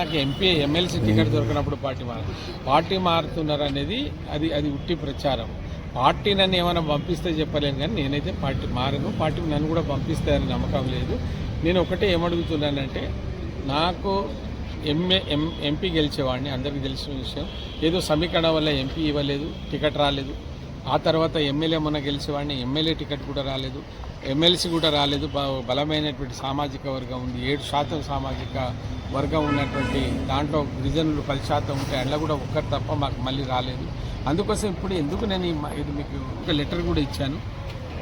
నాకు MP MLC ticket దొరికినప్పుడు party మారు పార్టీ మారుతున్నారు అనేది అది అది ఉట్టి ప్రచారం. పార్టీ నన్ను ఏమైనా పంపిస్తే చెప్పలేను కానీ నేనైతే పార్టీ మారను. పార్టీ నన్ను కూడా పంపిస్తారని నమ్మకం లేదు. నేను ఒకటే ఏమడుగుతున్నానంటే నాకు ఎంఏ ఎం ఎంపీ గెలిచేవాడిని అందరికీ తెలిసిన విషయం. ఏదో సమీకరణ వల్ల ఎంపీ ఇవ్వలేదు టికెట్ రాలేదు. ఆ తర్వాత ఎమ్మెల్యే మొన్న గెలిచేవాడిని ఎమ్మెల్యే టికెట్ కూడా రాలేదు. ఎమ్మెల్సీ కూడా రాలేదు. బలమైనటువంటి సామాజిక వర్గం ఉంది. ఏడు శాతం సామాజిక వర్గం ఉన్నటువంటి దాంట్లో గిరిజనులు పది శాతం ఉంటే అందులో కూడా ఒక్కరు తప్ప మాకు మళ్ళీ రాలేదు. అందుకోసం ఇప్పుడు ఎందుకు నేను ఇది మీకు ఒక లెటర్ కూడా ఇచ్చాను.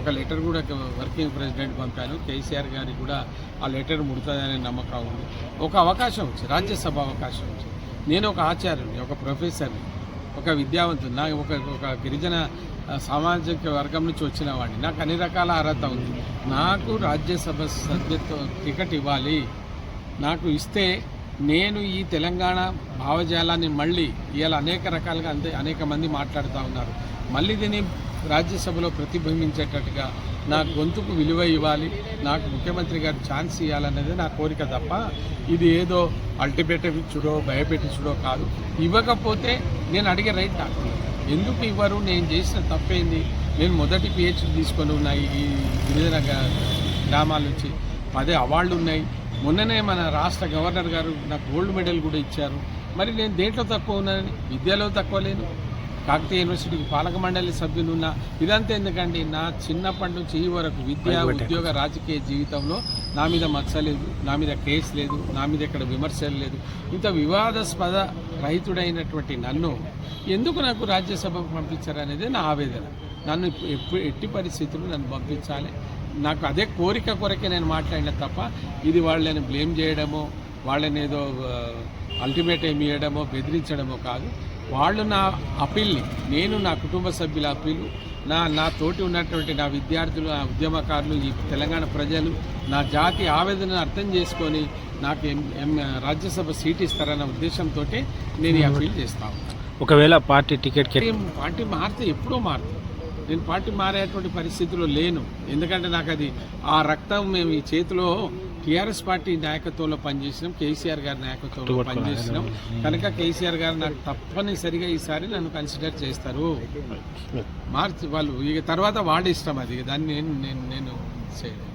ఒక లెటర్ కూడా వర్కింగ్ ప్రెసిడెంట్ పంపాను. కేసీఆర్ గారికి కూడా ఆ లెటర్ ముడుతుందనే నమ్మకం ఉంది. ఒక అవకాశం వచ్చింది. రాజ్యసభ అవకాశం వచ్చింది. నేను ఒక ఆచార్యుని ఒక ప్రొఫెసర్ని. ఒక విద్యావంతుడు నా ఒక ఒక గిరిజన సామాజిక వర్గం నుంచి వచ్చిన వాడిని. నాకు అన్ని రకాల అర్హత ఉంది. నాకు రాజ్యసభ సభ్యత్వం టికెట్ ఇవ్వాలి. నాకు ఇస్తే నేను ఈ తెలంగాణ భావజాలాన్ని మళ్ళీ ఇలా అనేక రకాలుగా అంతే అనేక మంది మాట్లాడుతూ ఉన్నారు. మళ్ళీ దీన్ని రాజ్యసభలో ప్రతిబింబించేటట్టుగా నా గొంతుకు విలువ ఇవ్వాలి నాకు ముఖ్యమంత్రి గారు ఛాన్స్ ఇవ్వాలనేది నా కోరిక తప్ప ఇది ఏదో అల్టిమేటివ్ ఇచ్చుడో భయపెట్టించుడో కాదు. ఇవ్వకపోతే నేను అడిగే రైట్ నాకు ఎందుకు ఇవ్వరు? నేను చేసిన తప్పేంది? నేను మొదటి పిహెచ్డి తీసుకొని ఉన్నాయి ఈ గిరిజన గ్రామాల నుంచి పదే అవార్డులు ఉన్నాయి. మొన్ననే మన రాష్ట్ర గవర్నర్ గారు నాకు గోల్డ్ మెడల్ కూడా ఇచ్చారు. మరి నేను దేంట్లో తక్కువ ఉన్నానని? విద్యలో తక్కువ లేను. కాకతీయ యూనివర్సిటీకి పాలక మండలి సభ్యులున్నా ఇదంతా ఎందుకండి? నా చిన్నప్పటి నుంచి ఈ వరకు విద్య ఉద్యోగ రాజకీయ జీవితంలో నా మీద మచ్చ లేదు నా మీద కేసు లేదు నా మీద ఇక్కడ విమర్శలు లేదు. ఇంత వివాదాస్పద రహితుడైనటువంటి నన్ను ఎందుకు నాకు రాజ్యసభకు పంపించారు అనేది నా ఆవేదన. నన్ను ఎట్టి పరిస్థితుల్లో నన్ను పంపించాలి. నాకు అదే కోరిక కొరకే నేను మాట్లాడిన తప్ప ఇది వాళ్ళని బ్లేమ్ చేయడమో వాళ్ళని ఏదో అల్టిమేటం ఇవ్వడమో బెదిరించడమో కాదు. వాళ్ళు నా అప్పీల్ని నేను నా కుటుంబ సభ్యుల అప్పీలు నా నా తోటి ఉన్నటువంటి నా విద్యార్థులు నా ఉద్యమకారులు ఈ తెలంగాణ ప్రజలు నా జాతి ఆవేదనను అర్థం చేసుకొని నాకు ఎం ఎం రాజ్యసభ సీట్ ఇస్తారన్న ఉద్దేశంతో నేను ఈ అప్పీల్ చేస్తాను ఒకవేళ పార్టీ టికెట్ పార్టీ మారితే ఎప్పుడో మారుతుంది. నేను పార్టీ మారేటువంటి పరిస్థితిలో లేను. ఎందుకంటే నాకు అది ఆ రక్తం మేము ఈ చేతిలో టీఆర్ఎస్ పార్టీ నాయకత్వంలో పనిచేసినాం కేసీఆర్ గారి నాయకత్వంలో పనిచేసినాం. కనుక కేసీఆర్ గారు నాకు తప్పనిసరిగా ఈసారి నన్ను కన్సిడర్ చేస్తారు. మార్చి వాళ్ళు ఇక తర్వాత వాడి ఇష్టం అది. దాన్ని నేను నేను నేను చేయను.